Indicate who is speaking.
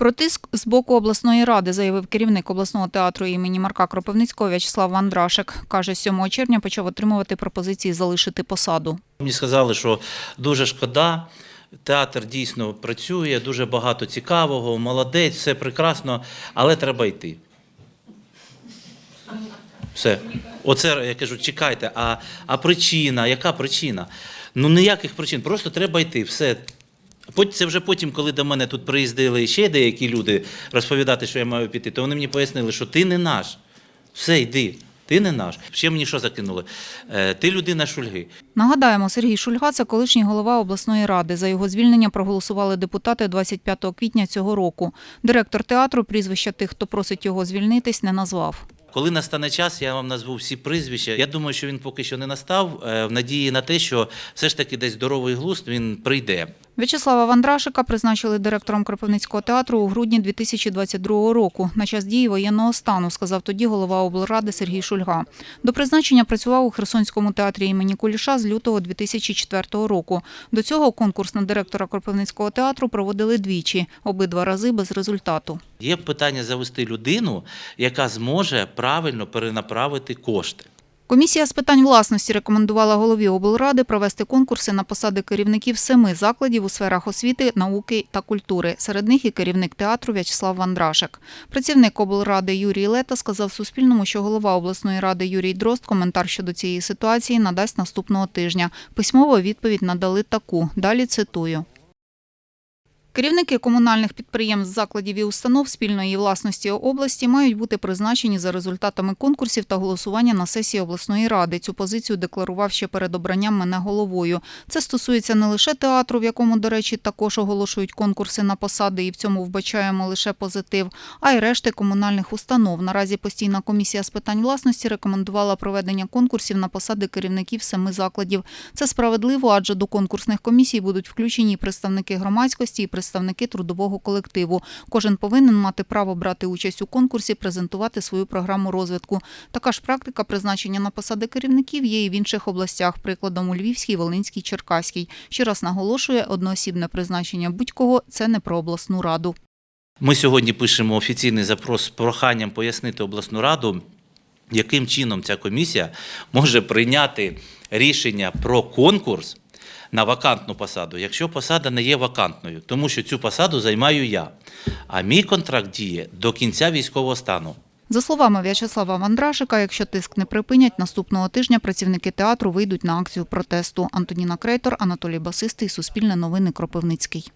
Speaker 1: Про тиск з боку обласної ради заявив керівник обласного театру імені Марка Кропивницького В'ячеслав Вандрашик. Каже, 7 червня почав отримувати пропозиції залишити посаду.
Speaker 2: Мені сказали, що дуже шкода. Театр дійсно працює, дуже багато цікавого, молодець, все прекрасно, але треба йти. Все. Оце я кажу, чекайте, а, а причина, яка причина? Ну ніяких причин, просто треба йти. Все. Це вже потім, коли до мене тут приїздили ще деякі люди розповідати, що я маю піти, то вони мені пояснили, що ти не наш. Все, йди, ти не наш. Ще мені що закинули? Е, Ти людина шульги.
Speaker 1: Нагадаємо, Сергій Шульга – це колишній голова обласної ради. За його звільнення проголосували депутати 25 квітня цього року. Директор театру прізвища тих, хто просить його звільнитись, не назвав.
Speaker 2: Коли настане час, я вам назву всі прізвища. Я думаю, що він поки що не настав, е, в надії на те, що все ж таки десь здоровий глузд він прийде.
Speaker 1: В'ячеслава Вандрашика призначили директором Кропивницького театру у грудні 2022 року на час дії воєнного стану, сказав тоді голова облради Сергій Шульга. До призначення працював у Херсонському театрі імені Куліша з лютого 2004 року. До цього конкурс на директора Кропивницького театру проводили двічі, обидва рази без результату.
Speaker 2: Є питання завести людину, яка зможе правильно перенаправити кошти.
Speaker 1: Комісія з питань власності рекомендувала голові облради провести конкурси на посади керівників семи закладів у сферах освіти, науки та культури. Серед них і керівник театру В'ячеслав Вандрашек. Працівник облради Юрій Лета сказав Суспільному, що голова обласної ради Юрій Дрозд коментар щодо цієї ситуації надасть наступного тижня. Письмову відповідь надали таку. Далі цитую. Керівники комунальних підприємств, закладів і установ спільної власності області мають бути призначені за результатами конкурсів та голосування на сесії обласної ради. Цю позицію декларував ще перед обранням мене головою. Це стосується не лише театру, в якому, до речі, також оголошують конкурси на посади, і в цьому вбачаємо лише позитив, а й решти комунальних установ. Наразі постійна комісія з питань власності рекомендувала проведення конкурсів на посади керівників семи закладів. Це справедливо, адже до конкурсних комісій будуть включені і представники громадськості, і представники трудового колективу. Кожен повинен мати право брати участь у конкурсі, презентувати свою програму розвитку. Така ж практика призначення на посади керівників є і в інших областях, прикладом у Львівській, Волинській, Черкаській. Ще раз наголошує, одноосібне призначення будь-кого – це не про обласну раду.
Speaker 2: Ми сьогодні пишемо офіційний запрос з проханням пояснити обласну раду, яким чином ця комісія може прийняти рішення про конкурс на вакантну посаду, якщо посада не є вакантною, тому що цю посаду займаю я. А мій контракт діє до кінця військового стану.
Speaker 1: За словами В'ячеслава Вандрашика, якщо тиск не припинять, наступного тижня працівники театру вийдуть на акцію протесту. Антоніна Крейтор, Анатолій Басистий, Суспільне новини, Кропивницький.